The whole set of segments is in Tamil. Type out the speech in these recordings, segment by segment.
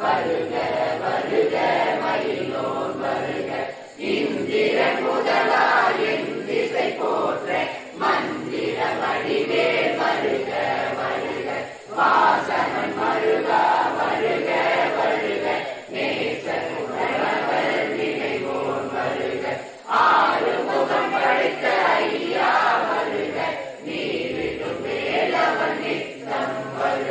வருக வருக மயிலோன் வருக இந்திரன் முதல்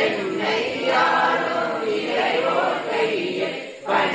என்னை